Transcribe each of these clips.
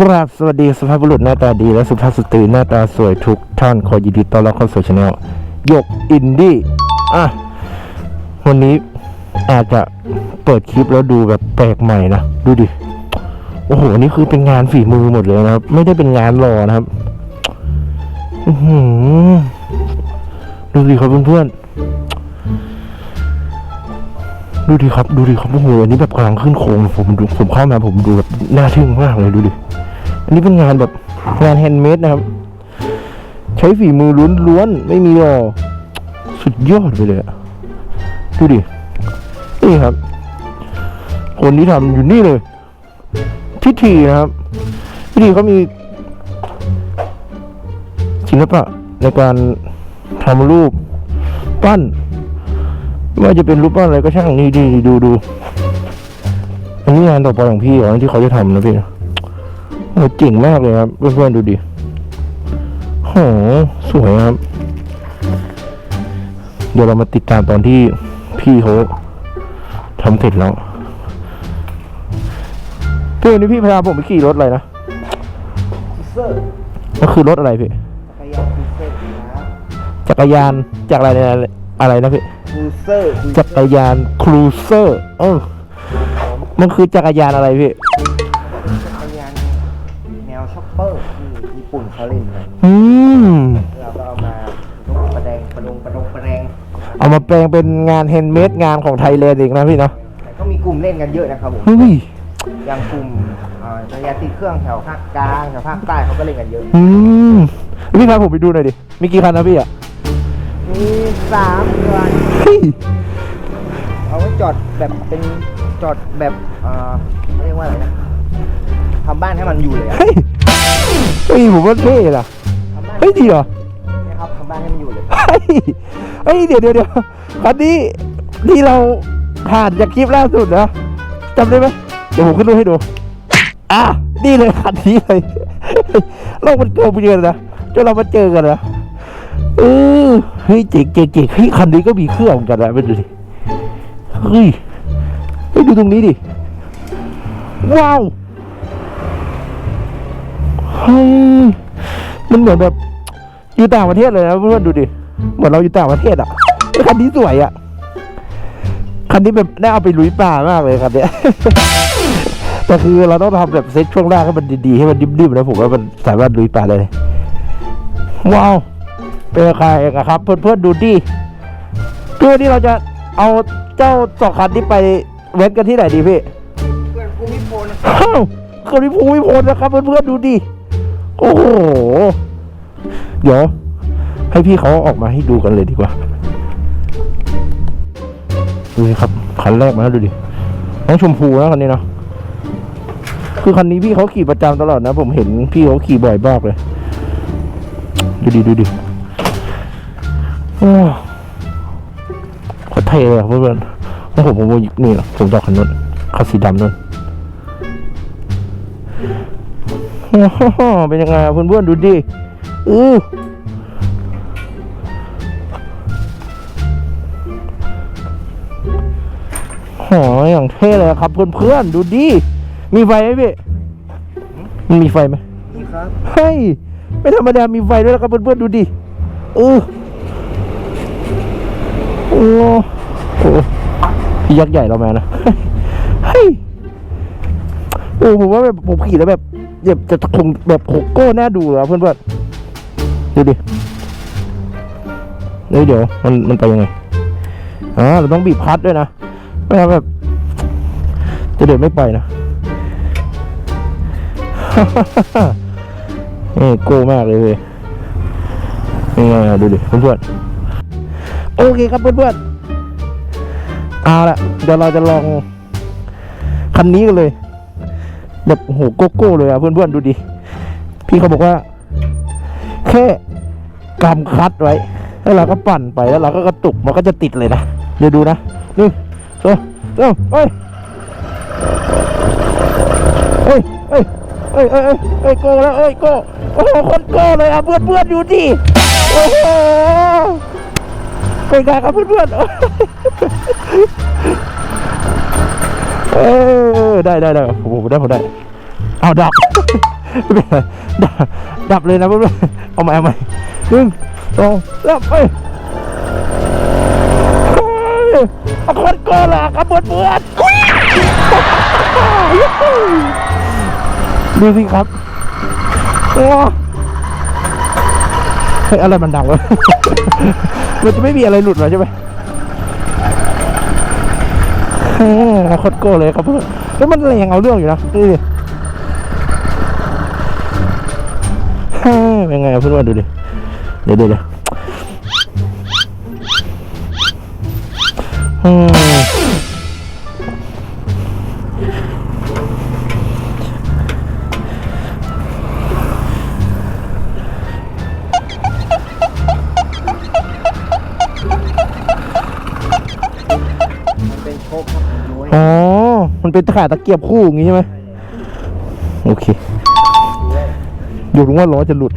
กราบสวัสดีสุภาพบุรุษหน้าตาดีและสุภาพสตรีหน้าตาสวยทุกท่านขอยินดีต้อนรับเข้าสู่ช anel ยกอินดี้อะวันนี้อาจจะเปิดคลิปแล้วดูแบบแปลกใหม่นะดูดิโอ้โหนี่คือเป็นงานฝีมือหมดเลยนะครับ ไม่ได้เป็นงานหลอนะครับอือหือดูดิครับเพื่อนๆดูดิครับ ดูดิครับโอ้โหอันนี้แบบกำลังขึ้นโครงผมดูผมเข้ามาผมดูแบบน่าทึ่งมากเลยดูดิ อันนี้เป็นงานแบบงานแฮนด์เมดนะครับ ใช้ฝีมือล้วนๆ ไม่มีหรอสุดยอดไปเลยดูดิ นี่ครับ คนที่ทำอยู่นี่เลยทิทีนะครับทิทีเขามีศิลปะในการทำรูปปั้นไม่ว่าจะเป็นรูปปั้นอะไรก็ช่างนี่ดีดูดูอันนี้งานต่อไปของพี่เหรอที่เขาจะทำนะพี่ โอ้เจ๋งมากเลยครับเพื่อนๆดูดิโหสวยครับ เดี๋ยวเรามาติดตามตอนที่พี่เขาทำเสร็จแล้วพี่วันนี้พี่พาผมไปขี่รถอะไรนะคูเซอร์ก็คือรถอะไรพี่จักรยานคูเซอร์นะจักรยานจากอะไรนะอะไรนะพี่คูเซอร์จักรยานครูเซอร์เออมันคือจักรยานอะไรพี่ อืมเราก็เอามาลงประแดงประดงประดงประแดงเอามาแปลงเป็นงานแฮนด์เมดงานของไทยแลนด์เองนะพี่เนาะแต่ก็มีกลุ่มเล่นกันเยอะนะครับผมเฮ้ยอย่างกลุ่มเอ่อจักรยานติดเครื่องแถวภาคกลางแถวภาคใต้เขาก็เล่นกันเยอะ อืมพี่พาผมไปดูหน่อยดิมีกี่คันนะพี่อะมีสามคันเฮ้ยเอาไว้จอดแบบเป็นจอดแบบเอ่อเขาเรียกว่าอะไรนะทำบ้านให้มันอยู่เลยอะเฮ้ยเฮ้ยผมว่าเท่ล่ะทำบ้าน เฮ้ยดีเหรอนะครับทำบ้านให้มันอยู่เลยเฮ้ยเฮ้ยเดี๋ยวเดี๋ยวเดี๋ยวคันนี้ที่เราผ่านจากคลิปล่าสุดนะจำได้ไหมเดี๋ยวผมขึ้นรูปให้ดูอะนี่เลยคันนี้เลยโลกมันโกงไปเยอะนะจนเรามาเจอกันนะเออเฮ้ยเจ๋งเจ๋งเจ๋งเฮ้ยคันนี้ก็มีเครื่องเหมือนกันนะไปดูดิเฮ้ยเฮ้ยดูตรงนี้ดิว้าวเฮ้ยมันเหมือนแบบ อยู่ต่างประเทศเลยนะเพื่อนๆดูดิ เหมือนเราอยู่ต่างประเทศอะไอ้คันนี้สวยอะ คันนี้แบบได้เอาไปลุยป่ามากเลยคันเนี้ยแต่คือเราต้องทำแบบเซ็ตช่วงล่างให้มันดีๆให้มันดิ่มๆนะผมว่ามันสามารถลุยป่าได้เลย ว้าว เป็นใครกันครับ เพื่อนๆดูดิคือวันนี้เราจะเอาเจ้าสองคันนี้ไปเว้นกันที่ไหนดีพี่เพื่อนภูมิพลอ้าวคนที่ภูมิพลนะครับเพื่อนๆดูดิ โอ้โห เดี๋ยวให้พี่เขาออกมาให้ดูกันเลยดีกว่าดูสิครับคันแรกมาแล้วดูดิน้องชมพูนะคันนี้เนาะคือคันนี้พี่เขาขี่ประจำตลอดนะ ผมเห็นพี่เขาขี่บ่อยมากเลย ดูดิดูดิโอ้โคตรเท่เลยเพื่อนๆแล้วผมผมนี่นะผมจอาคันนู้นคันสีดำนู้นโอ้โหเป็นยังไงเพื่อนๆดูดิ อือโหอย่างเท่เลยครับเพื่อนๆดูดิ มีไฟไหมพี่มันมีไฟไหมนี่ครับ เฮ้ย ไม่ธรรมดา มีไฟด้วยนะครับเพื่อนๆดูดิเออโอ้โหพี่ยักษ์ใหญ่เรามานะ เฮ้ย โอ้ผมว่าแบบผมขี่แล้วแบบแบบจะคงแบบโคโก้น่าดูเหรอเพื่อนๆ ดูดิเดี๋ยวเดี๋ยวมันมันไปยังไงอ่าเราต้องบีบคลัตช์ด้วยนะไม่งั้นแบบจะเดินไม่ไปนะนี่โก้มากเลยเว้ยนี่ไงดูดิเพื่อนๆโอเคครับเพื่อนๆเอาละเดี๋ยวเราจะลองคันนี้กันเลย แบบโหโกโก้เลยอะเพื่อนๆดูดิพี่เขาบอกว่า แค่กำคัดไว้ แล้วเราก็ปั่นไปแล้วเราก็กระตุกมันก็จะติดเลยนะ เดี๋ยวดูนะหนึ่งสองสามเฮ้ยเฮ้ยเฮ้ยเฮ้ยเฮ้ยเฮ้ยโก้แล้วเฮ้ยโก้โอ้โหคนโก้เลยอะเพื่อนๆดูดิโอ้โหเป็นไงครับเพื่อนๆเออได้ได้ได้ผมได้ผมได้เอาดับ ดับดับเลยนะเพื่อนๆเอาใหม่เอาใหม่หนึ่งสองสามไปเฮ้ยอาคนโกนละครับเพื่อเพื่อดูสิครับโอ้เฮ้ยอะไรมันดังวะมันจะไม่มีอะไรหลุดหรอใช่ไหมเออโคตรโก้เลยครับเพื่อนแล้วมันแรงเอาเรื่องอยู่นะดู เฮ้ยเป็นไงอะเพื่อนๆดูดิ เดี๋ยวเดี๋ยวเดี๋ยวอืมมันเป็นโชคครับย้วยอ๋อ มันเป็นตะข่ายตะเกียบคู่อย่างงี้ใช่ไหมโอเค อยู่ตรงว่าล้อจะหลุด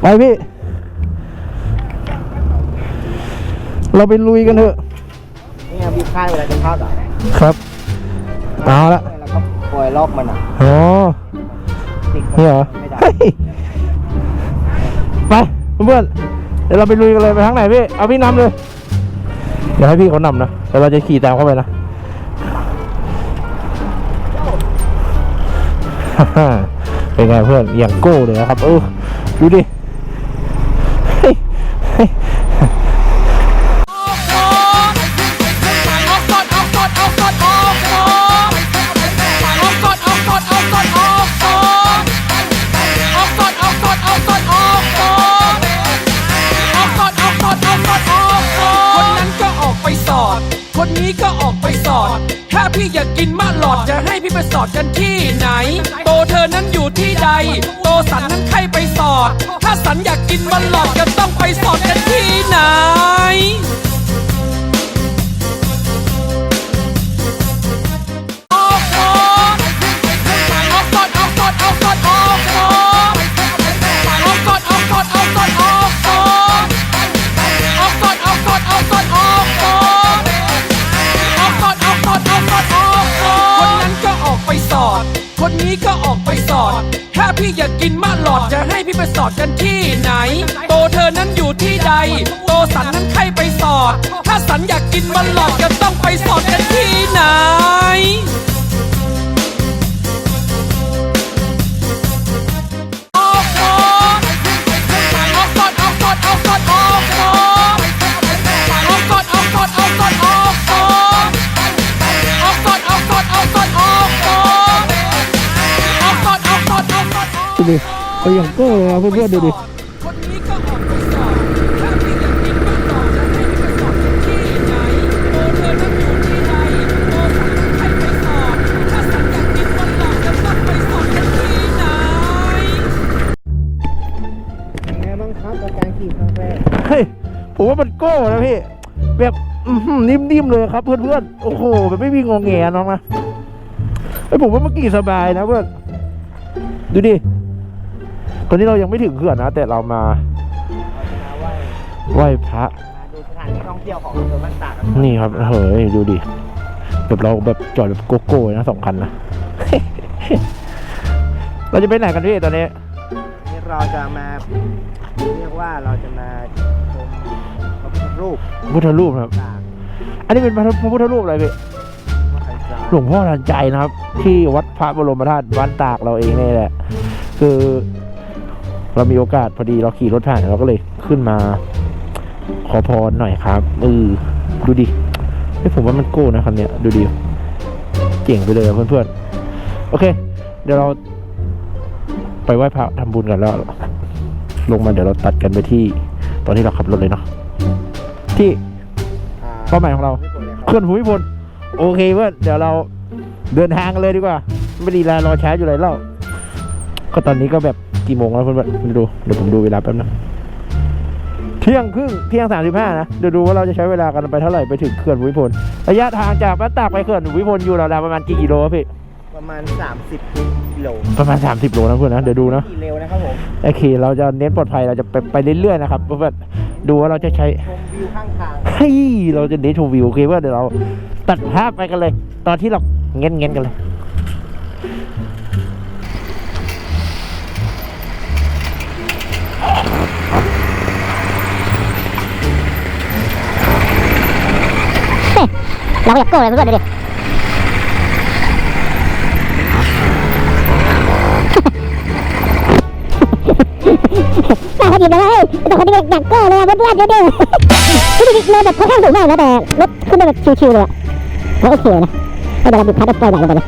ไปพี่ เราไปลุยกันเถอะนี่ไงบีบค่ายเวลาจะเข้าอะครับเอาละแล้วก็ปล่อยล็อกมันอะอ๋อติดนี่เหรอไม่ได้เฮ้ยไปเพื่อนๆเดี๋ยวเราไปลุยกันเลยไปทางไหนพี่ เอาพี่นำเลย เดี๋ยวให้พี่เขานำนะเดี๋ยวเราจะขี่ตามเข้าไปนะ เป็นไงเพื่อนอย่างโก้เลยนะครับ เออดูดิเฮ้ยเฮ้ยคนนั้นก็ออกไปสอดคนนี้ก็ออกไปสอด ถ้าพี่อยากกินมะหลอดจะให้พี่ไปสอดกันที่ไหน อนั้นอยู่ที่ใด โตสันนั้นใครไปสอด ถ้าสันอยากกินมะหลอดจะต้องไปสอดกันที่ไหน คนนี้ก็ออกไปสอด ถ้าพี่อยากกินมะหลอดจะให้พี่ไปสอดกันที่ไหน โตเธอนั้นอยู่ที่ใด โตสันนั้นใครไปสอด ถ้าสันอยากกินมะหลอดจะต้องไปสอดกันที่ไหน ไปอย่างโก้เลยนะเพื่อนๆดูดิคนนี้ก็ออกไปสอบถ้าพี่อยากกินมะหลอดจะให้พี่ไปสอบที่ไหนโตเธอนั้นอยู่ที่ใดโตสันนั้นใครไปสอบถ้าสันอยากกินมะหลอดจะต้องไปสอบกันที่ไหนเป็นไงบ้างครับกับการขี่ครั้งแรกเฮ้ยผมว่ามันโก้นะพี่แบบอื้อหือนิ่มๆเลยครับเพื่อนๆโอ้โหแบบไม่มีงงแงน้องนะไอยผมว่าเมื่อกี้สบายนะเพื่อนดูดิต อนนี้เรายังไม่ถึงเขื่อนนะ แต่เรามาเราจะมาไหว้ไหว้พระมาดูสถานที่ท่องเที่ยวของอำเภอบ้านตากกันนี่ครับเฮ้ยดูดิแบบเราแบบจอดแบบโกโก้เลยนะสองคันนะ เราจะไปไหนกันพี่ตอนนี้ นี่เราจะมาเรียกว่าเราจะมาชมพระพุทธรูปพระพุทธรูปครับตากอันนี้เป็นพระพระพุทธรูปอะไรพี่วัดไผ่จาหลวงพ่อทันใจนะครับ ที่วัดพระบรมธาตุบ้านตากเราเองนี่แหละ คือ เรามีโอกาสพอดีเราขี่รถผ่านเราก็เลยขึ้นมา ขอพรหน่อยครับเออดูดิเฮ้ยผมว่ามันโก้นะคันเนี้ยดูดิเจ๋งไปเลยอะเพื่อนๆโอเค เดี๋ยวเรา ไปไหว้พระทำบุญกันแล้ว ลงมาเดี๋ยวเราตัดกันไปที่ ตอนที่เราขับรถเลยเนาะที่อ่เป้าหมายของเราไม่กดเลยครับเขื่อนภูมิพลโอเคเพื่อนเดี๋ยวเราเดินทางกันเลยดีกว่า ไม่ดีแลรอช้าอยู่เลยเล่าก็ตอนนี้ก็แบบ กี่โมงแล้วเพื่อนๆดูเดี๋ยวผมดูเวลาแป๊บนึงเที่ยงครึ่งเที่ยงสามสิบห้านะเดี๋ยวดูว่าเราจะใช้เวลากันไปเท่าไหร่ไปถึงเขื่อนภูมิพลระยะทางจากบ้านตากไปเขื่อนภูมิพลอยู่ราวๆประมาณกี่กิโลครับพี่ประมาณ 30กิโลประมาณ 30 โลนะเพื่อนนะเดี๋ยวดูนะขี่เร็วนะครับผมโอเคเราจะเน้นปลอดภัยเราจะไปไปเรื่อยๆนะครับเพื่อนๆดูว่าเราจะใช้ชมวิวข้างทางเฮ้ยเราจะเน้นชมวิวโอเคว่าเดี๋ยวเราตัดภาพไปกันเลย ตอนที่เราเงี้ยเงี้ยกันเลย เราก็อยากโก้เลยเพื่อนๆดูดิน่าพอดีเลยแต่คนที่อยากโก้เลยเพื่อนๆดูดิดูดิเลยแบบค่อนข้างสูงมากนะแต่รถขึ้นได้แบบชิวๆเลยอะแล้วโอเคนะไม่เป็นไรบิดพัดได้ปล่อยไหลลงไปเลย